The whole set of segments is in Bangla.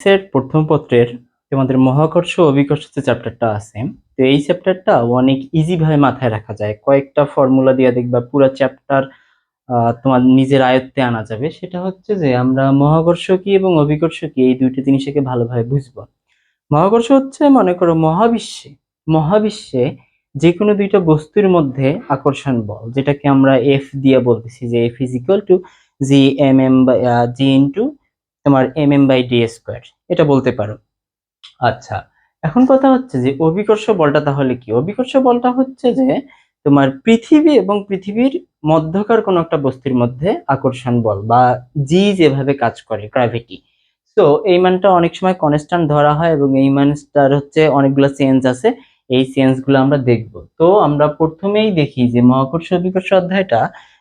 সেট প্রথম পত্রের তোমাদের মহাকর্ষ অভিকর্ষ চ্যাপ্টারটা আছে। তো এই চ্যাপ্টারটা অনেক ইজি ভাবে মাথায় রাখা যায়। কয়েকটা ফর্মুলা দিয়ে দেখবা পুরো চ্যাপ্টার তোমার নিজের আয়ত্তে আনা যাবে। সেটা হচ্ছে যে আমরা মহাকর্ষ কি এবং অভিকর্ষ কি, এই দুইটা জিনিসকে ভালোভাবে বুঝব। মহাকর্ষ হচ্ছে, মনে করো, মহাবিশ্বে। মহাবিশ্বে যে কোনো দুইটা বস্তুর মধ্যে আকর্ষণ বল, যেটাকে আমরা এফ দিয়ে বলতেছি, যে F is equal to G M M by G into তোমার এম বাই ডি স্কোয়ার এটা বলতে পারো। আচ্ছা এখন কথা হচ্ছে যে অভিকর্ষ বলটা তাহলে কি? অভিকর্ষ বলটা হচ্ছে যে তোমার পৃথিবী এবং পৃথিবীর মধ্যকার কোনো একটা বস্তুর মধ্যে আকর্ষণ বল বা জি যেভাবে কাজ করে গ্র্যাভিটি তো এই মানটা অনেক সময় কনস্ট্যান্ট ধরা হয় এবং এই মানটার হচ্ছে অনেকগুলো চেঞ্জ আছে, এই চেঞ্জগুলো আমরা দেখব। তো আমরা প্রথমেই দেখি যে মহাকর্ষ অভিকর্ষ অধ্যায়টা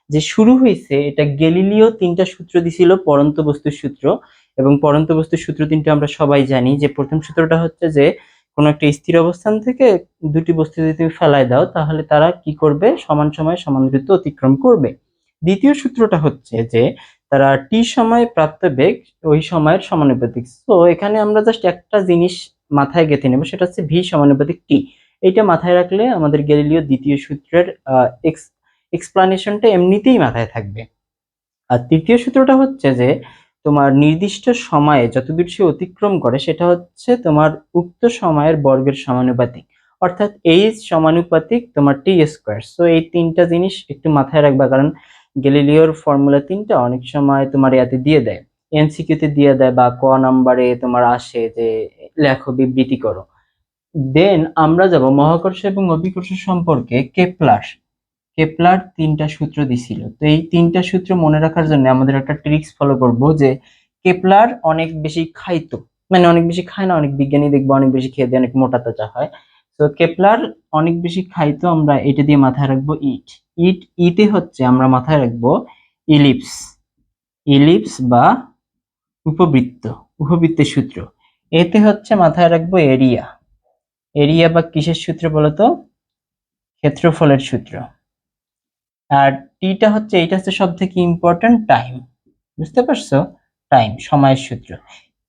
যে শুরু হয়েছে, এটা গেলিলিও তিনটা সূত্র দিছিল পরন্ত বস্তুর সূত্র। এবং পরন্ত বস্তুর সূত্র তিনটা আমরা সবাই জানি। যে প্রথম সূত্রটা হচ্ছে যে, কোনো একটা স্থির অবস্থান থেকে দুটি বস্তু যদি তুমি ফেলাই দাও, তাহলে তারা কি করবে? সমান সময় সমান দূরত্ব অতিক্রম করবে। দ্বিতীয় সূত্রটা হচ্ছে যে, তারা টি সময়ে প্রাপ্ত বেগ ওই সময়ের সমানুপাতিক। তো এখানে আমরা জাস্ট একটা জিনিস মাথায় গেঁথে নেব, সেটা হচ্ছে ভি সমানুপাতিক টি এইটা মাথায় রাখলে আমাদের গ্যালিলিও দ্বিতীয় সূত্রের এক্স এক্সপ্লানেশনটা এমনিতেই মাথায় থাকবে। আর তৃতীয় সূত্রটা হচ্ছে যে, তোমার নির্দিষ্ট সময়ে যতদূর সে অতিক্রম করে, সেটা হচ্ছে তোমার উক্ত সময়ের বর্গের সমানুপাতিক। অর্থাৎ এইচ সমানুপাতিক তোমার টি স্কোয়ার সো এই তিনটা জিনিস একটু মাথায় রাখবা, কারণ গ্যালিলিওর ফর্মুলা তিনটা অনেক সময় তোমার ইয়াতে দিয়ে দেয়। এমসিকিউতে দিয়ে দেয় বা ক নাম্বারে তোমার আসে যে, লেখো বিবৃতি করো। দেন আমরা যাব মহাকর্ষ এবং অভিকর্ষ সম্পর্কে কেপলার কেপলার তিনটা সূত্র দিছিল। তো এই তিনটা সূত্র মনে রাখার জন্য আমাদের একটা ট্রিক্স ফলো করব যে কেপলার অনেক বেশি খাইতো। মানে অনেক বেশি খায় না, অনেক বিজ্ঞানী দেখব, অনেক বেশি খেয়ে দিয়ে, অনেক মোটা তাজা হয়। তো কেপলার অনেক বেশি খাইতো আমরা এটা দিয়ে মাথায় রাখব ইট ইট ইতে হচ্ছে আমরা মাথায় রাখব ইলিপস ইলিপস বা উপবৃত্ত উপবৃত্তের সূত্র। এতে হচ্ছে মাথায় রাখব এরিয়া এরিয়া বা কিসের সূত্র বলতো? ক্ষেত্রফলের সূত্র। আর টিটা হচ্ছে, এইটা হচ্ছে সব থেকে ইম্পর্টেন্ট টাইম বুঝতে পারছ? টাইম সময়ের সূত্র।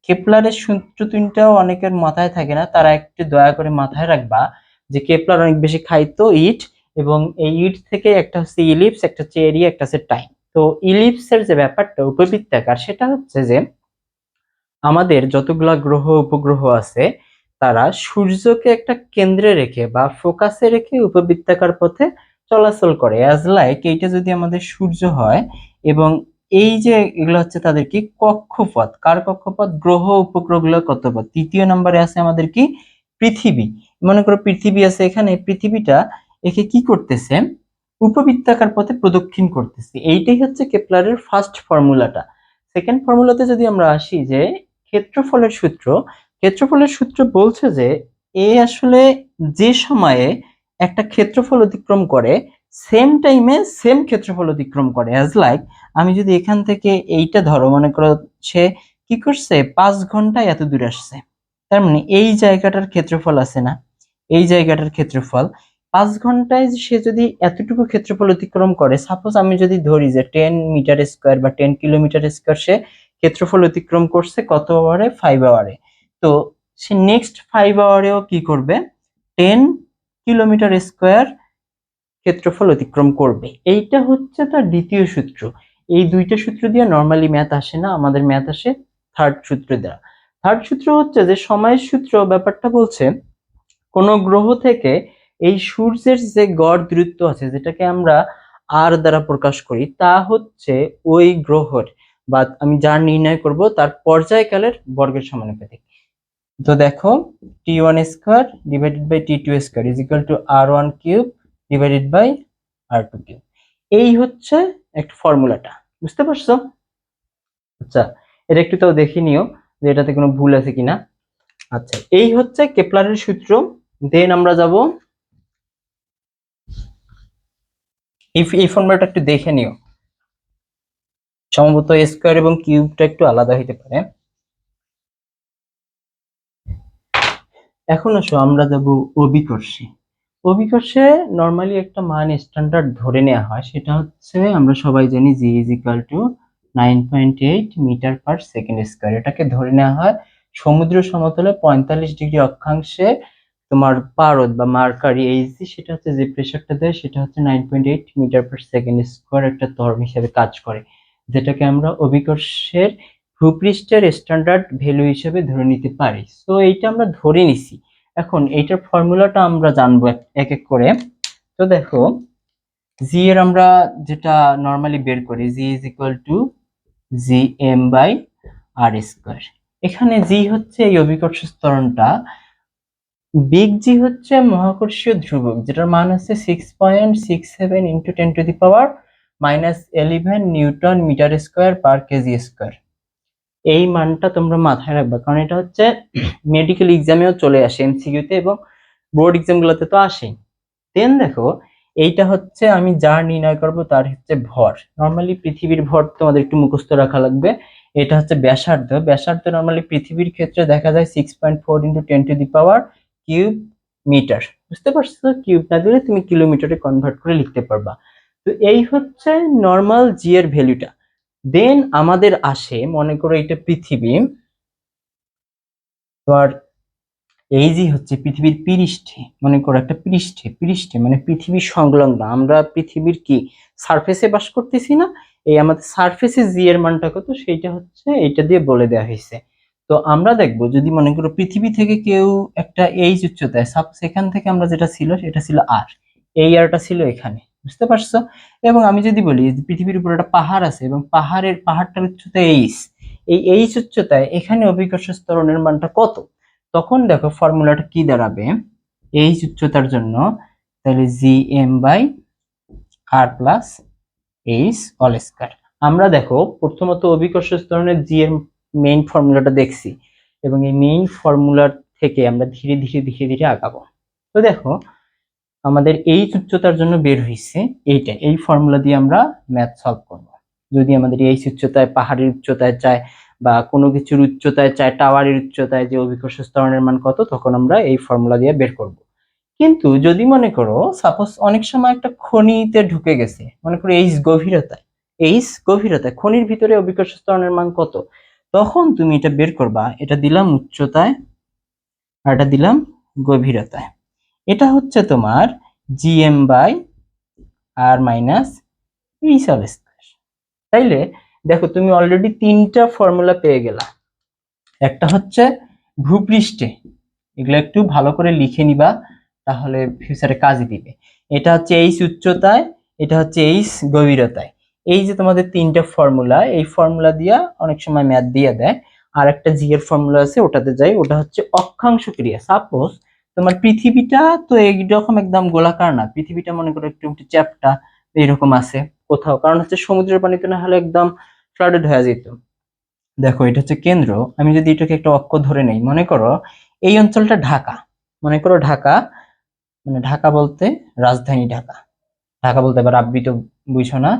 কেপলারের সূত্র তিনটাও অনেকের মাথায় থাকে না। তারা একটু দয়া করে মাথায় রাখবা যে কেপলার অনেক বেশি খাইতো ইট এবং এই ইট থেকে একটা হচ্ছে ইলিপস, একটা হচ্ছে এরিয়া একটা হচ্ছে টাইম। তো ইলিপসের যে ব্যাপারটা, উপবৃত্তাকার, সেটা হচ্ছে যে আমাদের যতগুলা গ্রহ, উপগ্রহ আছে, তারা সূর্যকে একটা কেন্দ্রে রেখে বা ফোকাসে রেখে উপবৃত্তাকার পথে চলাচল করে অ্যাজ লাইক এইটা যদি আমাদের সূর্য হয় এবং এই যে এগুলো হচ্ছে তাদের কি? কক্ষপথ। কার কক্ষপথ? গ্রহ উপগ্রহগুলোর কক্ষপথ। তৃতীয় নম্বরে আছে আমাদের কি? পৃথিবী। মনে করো পৃথিবী আছে এখানে, পৃথিবীটা একে কি করতেছে? উপবৃত্তাকার পথে প্রদক্ষিণ করতেছে। এইটাই হচ্ছে কেপলারের ফার্স্ট ফর্মুলাটা সেকেন্ড ফর্মুলাতে যদি আমরা আসি যে ক্ষেত্রফলের সূত্র ক্ষেত্রফলের সূত্র বলছে যে এ আসলে যে সময়ে একটা ক্ষেত্রফল অতিক্রম করে সেম টাইমে সেম ক্ষেত্রফল অতিক্রম করে। অ্যাজ লাইক আমি যদি এখান থেকে এইটা ধরো, মনে করো সে কি করছে? পাঁচ ঘন্টায় এত দূরে আসছে। তার মানে এই জায়গাটার ক্ষেত্রফল আছে না। এই জায়গাটার ক্ষেত্রফল। পাঁচ ঘন্টায় সে যদি এতটুকু ক্ষেত্রফল অতিক্রম করে সাপোজ আমি যদি ধরি যে টেন মিটার স্কোয়ার বা টেন কিলোমিটার স্কোয়ার সে ক্ষেত্রফল অতিক্রম করছে কত আওয়ারে ফাইভ আওয়ারে তো সে নেক্সট ফাইভ আওয়ারেও কি করবে? টেন কিলোমিটার স্কোয়ার ক্ষেত্রফল অতিক্রম করবে। এইটা হচ্ছে তার দ্বিতীয় সূত্র। এই দুইটা সূত্র দিয়ে নর্মালি ম্যাথ আসে না, আমাদের ম্যাথ আসে থার্ড সূত্র দ্বারা। থার্ড সূত্র হচ্ছে যে সময়ের সূত্র ব্যাপারটা বলছে, কোন গ্রহ থেকে এই সূর্যের যে গড় দূরত্ব আছে, যেটাকে আমরা আর দ্বারা প্রকাশ করি, তা হচ্ছে ওই গ্রহর, বা আমি যার নির্ণয় করব, তার পর্যায়কালের বর্গের সমানুপাতিক। তো দেখো T one square divided by T two square is equal to R one cube divided by R two cube এই হচ্ছে একটা ফর্মুলাটা, বুঝতে পারছ? আচ্ছা এটা একটু তাও দেখে নিও যে এটাতে কোনো ভুল আছে কিনা। আচ্ছা এই হচ্ছে কেপলারের সূত্র দেন আমরা যাব এই এই ফর্মুলাটা একটু দেখে নিও। সম্ভবত স্কোয়ার এবং কিউবটা একটু আলাদা হইতে পারে। এখন আসো, আমরা যাব অভিকর্ষে। অভিকর্ষে নর্মালি একটা মান স্ট্যান্ডার্ড ধরে নেওয়া হয়, সেটা হচ্ছে আমরা সবাই জানি G is equal to nine point eight metre per second square এটাকে ধরে নেওয়া হয় সমুদ্র সমতলে পঁয়তাল্লিশ ডিগ্রি অক্ষাংশে তোমার পারদ বা মার্কারি এইচজি সেটা হচ্ছে যে প্রেশারটা দেয়, সেটা হচ্ছে nine point eight metre per second square একটা তরল হিসাবে কাজ করে, যেটাকে আমরা অভিকর্ষের ভূপৃষ্ঠের স্ট্যান্ডার্ড ভ্যালু হিসেবে ধরে নিতে পারি। সো এইটা আমরা ধরে নিছি। এখন এইটার ফর্মুলাটা আমরা জানব এক এক করে। তো দেখো জি এর আমরা যেটা নর্মালি বের করি G is equal to G M by R square এখানে জি হচ্ছে এই অভিকর্ষ স্তরণটা বিগ জি হচ্ছে মহাকর্ষীয় ধ্রুবক, যেটার মান হচ্ছে six point six seven into ten to the power minus eleven newton metre square per KG square এই মানটা তোমরা মাথায় রাখবে। কারণ এটা হচ্ছে মেডিকেল এক্সামেও চলে আসে এমসিকিউতে এবং বোর্ড এক্সামগুলোতে তো আসেই। দেন দেখো, এইটা হচ্ছে আমি যা নির্ণয় করব তার হচ্ছে ভর। নর্মালি পৃথিবীর ভর তোমাদের একটু মুখস্থ রাখা লাগবে। এটা হচ্ছে ব্যাসার্ধ। ব্যাসার্ধ নর্মালি পৃথিবীর ক্ষেত্রে দেখা যায় six point four into ten to the power cube metre বুঝতে পারছ কিউব না দিলে তুমি কিলোমিটারে কনভার্ট করে লিখতে পারবা। তো এই হচ্ছে নর্মাল জি এর ভ্যালুটা দেন আমাদের আসে, মনে করো এটা পৃথিবী। আর এই যে হচ্ছে পৃথিবীর পৃষ্ঠে, মনে করো একটা পৃষ্ঠে পৃষ্ঠে মানে পৃথিবীর সংলগ্ন। আমরা পৃথিবীর কি? সারফেসে বাস করতেছি না? এই আমাদের সারফেসে জি এর মানটা কত? সেইটা হচ্ছে এইটা দিয়ে বলে দেওয়া হয়েছে। তো আমরা দেখব, যদি মনে করো পৃথিবী থেকে কেউ একটা এইচ উচ্চতায় সাপোজ এখান থেকে আমরা যেটা ছিল, সেটা ছিল আর এই আরটা ছিল এখানে। বুঝতে পারছ? এবং আমি যদি বলি পৃথিবীর উপর একটা পাহাড় আছে এবং পাহাড়ের পাহাড়টার উচ্চতা এইচ, এই এইচ উচ্চতায় এখানে অভিকর্ষ স্তরণের মানটা কত? তখন দেখো ফর্মুলাটা কি দাঁড়াবে? এইচ উচ্চতার জন্য তাহলে G M by R plus H whole square. আমরা দেখো প্রথমত অভিকর্ষ স্তরণের জি এর মেইন ফর্মুলাটা দেখছি এবং এই মেইন ফর্মুলার থেকে আমরা ধীরে ধীরে ধীরে ধীরে আগাবো। তো দেখো আমাদের এই উচ্চতার জন্য বের হয়েছে এইটা। এই ফর্মুলা দিয়ে আমরা ম্যাথ সলভ করব। যদি আমাদের এই উচ্চতায় পাহাড়ের উচ্চতায় চায় বা কোনো কিছুর উচ্চতায় চায়, টাওয়ারের উচ্চতায় যে অভিকর্ষ স্তরণের মান কত, তখন আমরা এই ফর্মুলা দিয়ে বের করব। কিন্তু যদি মনে করো সাপোজ অনেক সময় একটা খনিতে ঢুকে গেছে, মনে করো এইচ গভীরতায় এইচ গভীরতায়, খনির ভিতরে অভিকর্ষ স্তরণের মান কত, তখন তুমি এটা বের করবা, এটা দিলাম উচ্চতায় আর এটা দিলাম গভীরতায়। এটা হচ্ছে তোমার জিএম বাই আর মাইনাস এই সব স্কয়ার তাইলে, দেখো তুমি অলরেডি তিনটা ফর্মুলা পেয়ে গেলা। একটা হচ্ছে ভূপৃষ্ঠে। এগুলো একটু ভালো করে লিখে নিবা, তাহলে ফিউচারে কাজে দিবে। এটা হচ্ছে এইচ উচ্চতায়, এটা হচ্ছে এইচ গভীরতায়। এই যে তোমাদের তিনটা ফর্মুলা এই ফর্মুলা দিয়া অনেক সময় ম্যাথ দিয়ে দেয়। আর একটা জি এর ফর্মুলা আছে, ওটাতে যাই, ওটা হচ্ছে অক্ষাংশ ক্রিয়া। সাপোজ তোমার পৃথিবীটা তো এইরকম একদম গোলাকার না। পৃথিবীটা মনে করো একটু একটু চ্যাপটা এইরকম আছে কোথাও। কারণ হচ্ছে সমুদ্রের পানিতে না হলে একদম ফ্লাডেড হয়ে যেত। দেখো, এটা হচ্ছে কেন্দ্র। আমি যদি এটাকে একটা অক্ষ ধরে নেই, মনে করো এই অঞ্চলটা ঢাকা। মনে করো ঢাকা মানে ঢাকা বলতে রাজধানী ঢাকা। ঢাকা বলতে এবার আবৃত বুঝো না?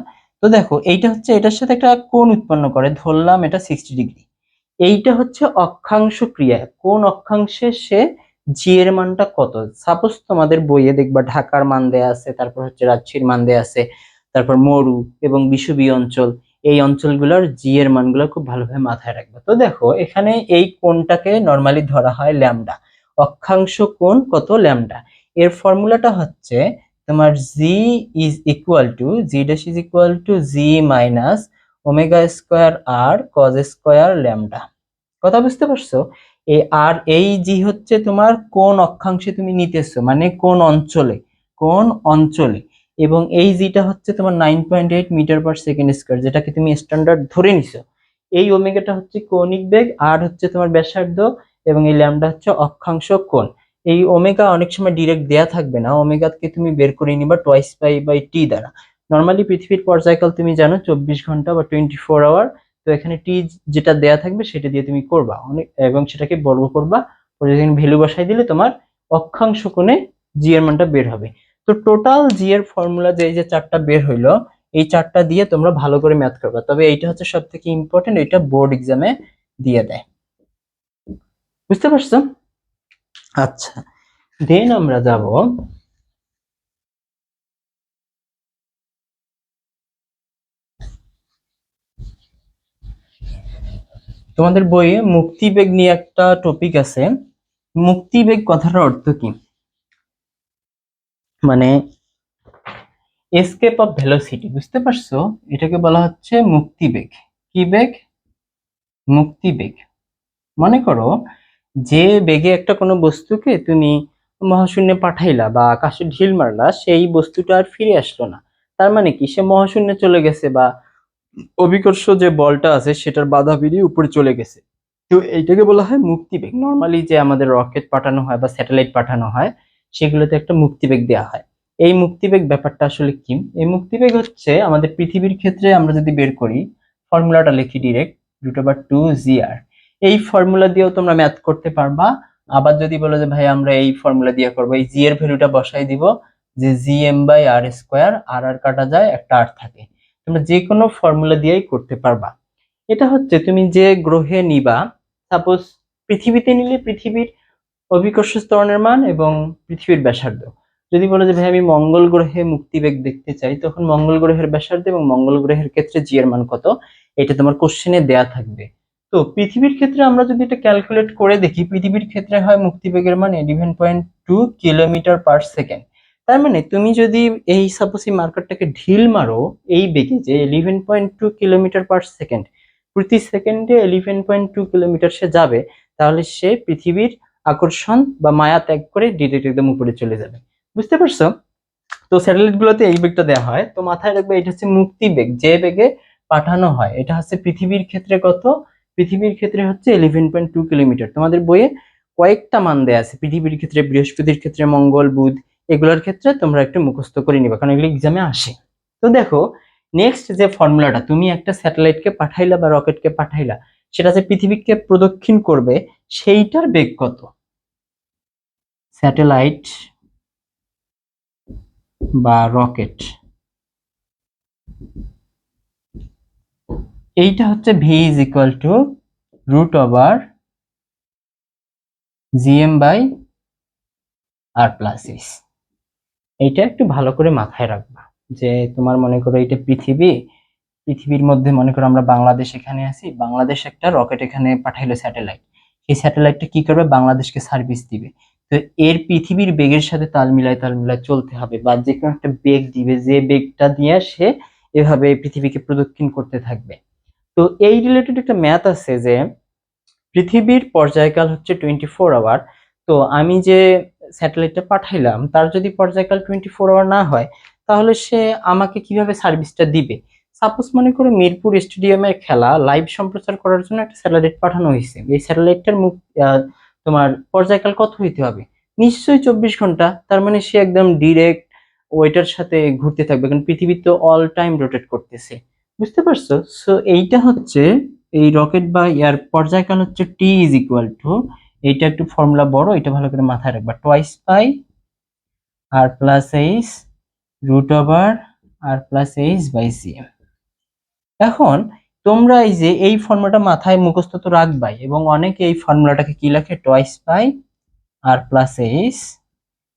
তো দেখো, এইটা হচ্ছে, এটার সাথে একটা কোণ উৎপন্ন করে। ধরলাম এটা সিক্সটি ডিগ্রি এইটা হচ্ছে অক্ষাংশ ক্রিয়া কোন অক্ষাংশে সে জি এর মানটা কত? সাপোজ তোমাদের বইয়ে দেখবা ঢাকার মান দেয়া আছে, তারপর হচ্ছে রাজশাহীর মান দেয়া আছে, তারপর মরু এবং বিষুবীয় অঞ্চল। এই অঞ্চলগুলোর জি এর মানগুলো খুব ভালোভাবে মাথায় রাখবে। তো দেখো, এখানে এই কোণটাকে নর্মালি ধরা হয় ল্যামডা অক্ষাংশ কোণ কত ল্যামডা এর ফর্মুলাটা হচ্ছে তোমার G is equal to G dash is equal to G minus omega square R cos square lambda কথা বুঝতে পারছ? এই আর এই জি হচ্ছে তোমার কোন অক্ষাংশে তুমি নিতেছো? মানে কোন অঞ্চলে? কোন অঞ্চলে? এবং এই জিটা হচ্ছে তোমার nine point eight metre per second square যেটাকে তুমি স্ট্যান্ডার্ড ধরে নিছো। এই ওমেগাটা হচ্ছে কৌণিক বেগ, আর হচ্ছে তোমার ব্যাসার্ধ, এবং এই ল্যামডা হচ্ছে অক্ষাংশ কোণ। এই ওমেগা অনেক সময় ডিরেক্ট দেয়া থাকবে না, ওমেগাকে তুমি বের করে নিবা টোয়াইস পাই বাই টি দ্বারা। নর্মালি পৃথিবীর পর্যায়কাল তুমি জানো, চব্বিশ ঘণ্টা বা টোয়েন্টি ফোর আওয়ার তো এখানে টি যেটা দেয়া থাকবে সেটা দিয়ে তুমি করবা। অনেক, এবং সেটাকে বর্গ করবা পরে ভ্যালু বসাই দিলে তোমার অক্ষাংশ কোণে জি এর মানটা বের হবে। তো টোটাল জি এর ফর্মুলা যে এই যে চারটা বের হইল, এই চারটা দিয়ে তোমরা ভালো করে ম্যাথ করবা। তবে এইটা হচ্ছে সব থেকে ইম্পর্টেন্ট এটা বোর্ড এক্সামে দিয়ে দেয়। বুঝতে পারছ? আচ্ছা দেন আমরা যাব তোমাদের বইয়ে মুক্তিবেগ নিয়ে একটা টপিক আছে। মুক্তিবেগ কথাটার অর্থ কি? মানে এসকেপ অফ ভেলোসিটি বুঝতে পারছ? এটাকে বলা হচ্ছে মুক্তিবেগ কি বেগ? মুক্তিবেগ মনে করো যে বেগে একটা কোনো বস্তুকে তুমি মহাশূন্যে পাঠাইলা বা আকাশে ঢিল মারলা, সেই বস্তুটা আর ফিরে আসলো না। তার মানে কি? সে মহাশূন্যে চলে গেছে বা অভিকর্ষ যে বলটা আছে সেটার বাধা পেরিয়ে উপরে চলে গেছে। তো এইটাকে বলা হয় মুক্তিবেগ। নর্মালি যে আমাদের রকেট পাঠানো হয় বা স্যাটেলাইট পাঠানো হয় সেগুলোতে একটা মুক্তিবেগ দেওয়া হয়। এই মুক্তিবেগ ব্যাপারটা আসলে কি? এই মুক্তিবেগ হচ্ছে আমাদের পৃথিবীর ক্ষেত্রে আমরা যদি বের করি ফর্মুলাটা লিখি direct root over two G R এই ফর্মুলা দিয়েও তোমরা ম্যাথ করতে পারবা। আবার যদি বলো যে ভাই আমরা এই ফর্মুলা দিয়ে করব। এই জি এর ভ্যালুটা বসাই দিব যে G M by R square R R কাটা যায় একটা আর থাকে। তোমরা যে কোনো ফর্মুলা দিয়েই করতে পারবা। এটা হচ্ছে তুমি যে গ্রহে নিবা সাপোজ পৃথিবীতে নিলে পৃথিবীর অভিকর্ষ স্তরণের মান এবং পৃথিবীর ব্যাসার্ধ। যদি বলো যে, ভাই, আমি মঙ্গল গ্রহে মুক্তিবেগ দেখতে চাই, তখন মঙ্গল গ্রহের ব্যাসার্ধ এবং মঙ্গল গ্রহের ক্ষেত্রে জি এর মান কত? এটা তোমার কোশ্চেনে দেয়া থাকবে। তো পৃথিবীর ক্ষেত্রে আমরা যদি এটা ক্যালকুলেট করে দেখি, পৃথিবীর ক্ষেত্রে হয় মুক্তিবেগের মান eleven point two kilometre per second তার মানে তুমি যদি এই সাপোজ এই মার্কারটাকে ঢিল মারো, এই বেগে যে eleven point two kilometre per second প্রতি সেকেন্ডে এলিভেন পয়েন্ট টু কিলোমিটার সে যাবে, তাহলে সে পৃথিবীর আকর্ষণ বা মায়া ত্যাগ করে ডিরেক্ট একদম উপরে চলে যাবে। বুঝতে পারছ? তো স্যাটেলাইট গুলোতে এই বেগটা দেওয়া হয়। তো মাথায় রাখবে, এটা হচ্ছে মুক্তি বেগ। যে বেগে পাঠানো হয়, এটা হচ্ছে পৃথিবীর ক্ষেত্রে কত? পৃথিবীর ক্ষেত্রে হচ্ছে ইলেভেন পয়েন্ট টু কিলোমিটার তোমাদের বইয়ে কয়েকটা মান দেয়া আছে। পৃথিবীর ক্ষেত্রে বৃহস্পতির ক্ষেত্রে মঙ্গল, বুধ এগুলোর ক্ষেত্রে তোমরা একটু মুখস্থ করে নিবে, কারণ এগুলো এক্সামে আসে। তো দেখো নেক্সট যে ফর্মুলাটা তুমি একটা স্যাটেলাইটকে পাঠাইলা বা রকেটকে পাঠাইলা, সেটা যে পৃথিবীকে প্রদক্ষিণ করবে, সেইটার বেগ কত? স্যাটেলাইট বা রকেট এইটা হচ্ছে V is equal to root over GM by R plus এইটা একটু ভালো করে মাথায় রাখবা। যে তোমার মনে করো এটা পৃথিবী, পৃথিবীর মধ্যে মনে করো আমরা বাংলাদেশ এখানে আছি, বাংলাদেশ একটা রকেট এখানে পাঠাইলো স্যাটেলাইট। সেই স্যাটেলাইটটা কি করবে? বাংলাদেশকে সার্ভিস দিবে। তো এর পৃথিবীর বেগের সাথে তাল মিলায় তাল মিলায় চলতে হবে বা যে কোনো একটা বেগ দিবে, যে বেগটা দিয়ে সে এভাবে পৃথিবীকে প্রদক্ষিণ করতে থাকবে। তো এই রিলেটেড একটা ম্যাথ আছে যে, পৃথিবীর পর্যায়কাল হচ্ছে টোয়েন্টি ফোর আওয়ার তো আমি যে স্যাটেলাইটটা পাঠাইলাম, তার যদি পর্যায়কাল টোয়েন্টি ফোর আওয়ার না হয়, তাহলে সে আমাকে কীভাবে সার্ভিসটা দিবে? সাপোজ মনে করো মিরপুর স্টেডিয়ামের খেলা লাইভ সম্প্রচার করার জন্য একটা স্যাটেলাইট পাঠানো হয়েছে। এই স্যাটেলাইটটার মুখ তোমার পর্যায়কাল কত হইতে হবে? নিশ্চয়ই চব্বিশ ঘণ্টা, তার মানে সে একদম ডিরেক্ট ওয়েটার সাথে ঘুরতে থাকবে, কারণ পৃথিবী তো অল টাইম রোটেট করতেছে। বুঝতে পারছ? সো এইটা হচ্ছে এই রকেট বা ইয়ার পর্যায়কাল হচ্ছে টি ইজ ইকুয়াল টু এইটা একটু ফর্মুলা বড়, এটা ভালো করে মাথায় রাখবা। Twice pi R plus H root over R plus H by C এখন তোমরা এই যে এই ফর্মুলাটা মাথায় মুখস্থ তো রাখবাই এবং অনেকে এই ফর্মুলাটাকে কি লেখে? Twice pi R plus H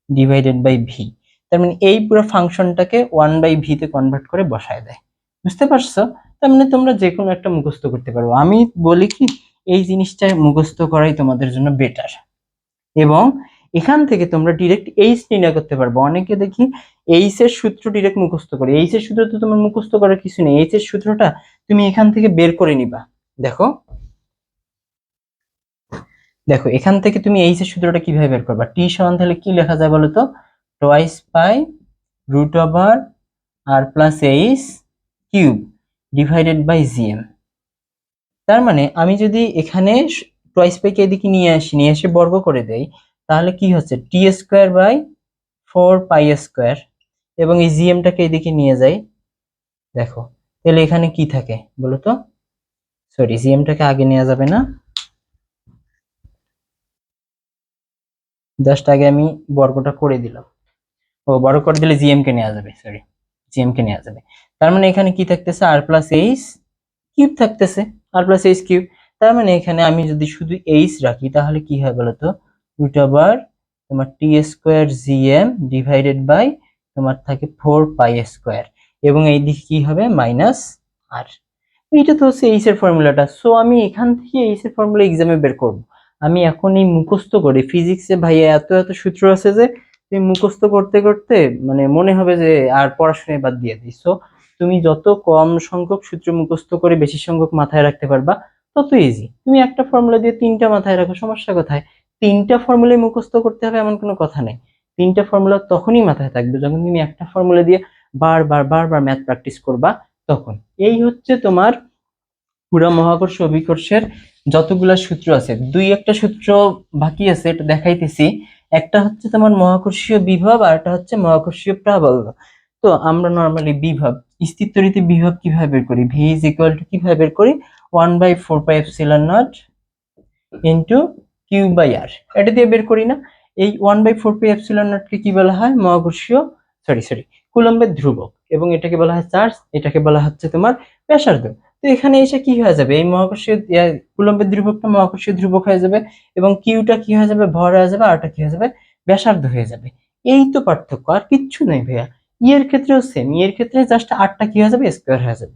divided by V তার মানে এই পুরো ফাংশনটাকে ওয়ান বাই ভিতে কনভার্ট করে বসায় দেয়। বুঝতে পারছ? তার মানে তোমরা যে কোনো একটা মুখস্থ করতে পারো। আমি বলি কি এই জিনিসটা মুখস্থ করাই তোমাদের জন্য বেটার এবং এখান থেকে তোমরা ডিরেক্ট এইচ নির্ণয় করতে পারবে। অনেকে দেখি এইচ এর সূত্র ডিরেক্ট মুখস্থ করে। এইচ এর সূত্র তো তোমার মুখস্থ করার কিছু নেই। এইচ এর সূত্রটা তুমি এখান থেকে বের করে নিবা। দেখো। দেখো, এখান থেকে তুমি এইচ এর সূত্রটা কীভাবে বের করবা? টি সমান তাহলে কি লেখা যায় বলো তো? Twice pi root over R plus H cube divided by GM তার মানে আমি যদি এখানে টোয়াইস পাইকে এদিকে নিয়ে আসি, নিয়ে এসে বর্গ করে দেই, তাহলে কি হচ্ছে? T square by four pi square এবং এই জিএমটাকে এদিকে নিয়ে যাই। দেখো, তাহলে এখানে কি থাকে বলো তো সরি জিএমটাকে আগে নেওয়া যাবে না। জাস্ট আগে আমি বর্গটা করে দিলাম। ও, বর্গ করে দিলে জিএম কে নেওয়া যাবে সরি জিএম কে নেওয়া যাবে। তার মানে এখানে কি থাকতেছে? আর প্লাস এইচ কিউব থাকতেছে। আর প্লাস এইচ কিউব তার মানে এখানে আমি যদি শুধু এইচ রাখি, তাহলে কি হয় বলতো? রুট ওভার তোমার T square GM divided by তোমার থাকে ফোর পাই স্কোয়ার এবং এই দিকে কি হবে? মাইনাস আর এইটা তো হচ্ছে এইচ এর ফর্মুলাটা সো আমি এখান থেকে এইচ এর ফর্মুলা এক্সামে বের করব। আমি এখন এই মুখস্থ করে। ফিজিক্সে ভাইয়া এত এত সূত্র আছে যে, তুমি মুখস্থ করতে করতে মানে মনে হবে যে আর পড়াশোনায় বাদ দিয়ে দিই। সো তুমি যত কম সংখ্যক সূত্র মুখস্থ করে বেশি সংখ্যক মাথায় রাখতে পারবা, তত ইজি তুমি একটা ফর্মুলা দিয়ে তিনটা মাথায় রাখো, সমস্যা কোথায়? তিনটা ফর্মুলাই মুখস্থ করতে হবে এমন কোনো কথা নেই। তিনটা ফর্মুলা তখনই মাথায় থাকবে যখন তুমি একটা ফর্মুলা দিয়ে বারবার বারবার ম্যাথ প্র্যাকটিস করবা, তখন। এই হচ্ছে তোমার পুরা মহাকর্ষ অভিকর্ষের যতগুলা সূত্র আছে। দুই একটা সূত্র বাকি আছে, এটা দেখাইতেছি। একটা হচ্ছে তোমার মহাকর্ষীয় বিভব আর একটা হচ্ছে মহাকর্ষীয় প্রাবল্য। তো আমরা নর্মালি বিভব স্থিরতরিতে বিভব কীভাবে বের করি? ভি ইজ ইকুয়াল টু কীভাবে বের করি? One by four pi epsilon naught into Q by R এটা দিয়ে বের করি না। এই one by four pi epsilon নটকে কি বলা হয়? মহাকর্ষীয় সরি সরি কুলম্বের ধ্রুবক। এবং এটাকে বলা হয় চার্জ, এটাকে বলা হচ্ছে তোমার ব্যাসার্ধ। তো এখানে এসে কি হয়ে যাবে? এই মহাকর্ষীয় কুলম্বের ধ্রুবকটা মহাকর্ষীয় ধ্রুবক হয়ে যাবে এবং কিউটা কি হয়ে যাবে? ভর হয়ে যাবে আরটা কি হয়ে যাবে? ব্যাসার্ধ হয়ে যাবে। এই তো পার্থক্য, আর কিচ্ছু নেই ভাইয়া। ইয়ের ক্ষেত্রেও সেম ইয়ের ক্ষেত্রে জাস্ট আটটা কি হয়ে যাবে? স্কোয়ার হয়ে যাবে।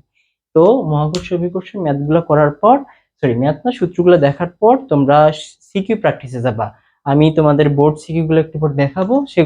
তো মহাকর্ষ অভিকর্ষ ম্যাথগুলো করার পর সরি ম্যাথ না, সূত্রগুলো দেখার পর তোমরা সিকিউ প্র্যাকটিসে যাবা। আমি তোমাদের বোর্ড সিকিউগুলো একটু পর দেখাবো, সেগুলো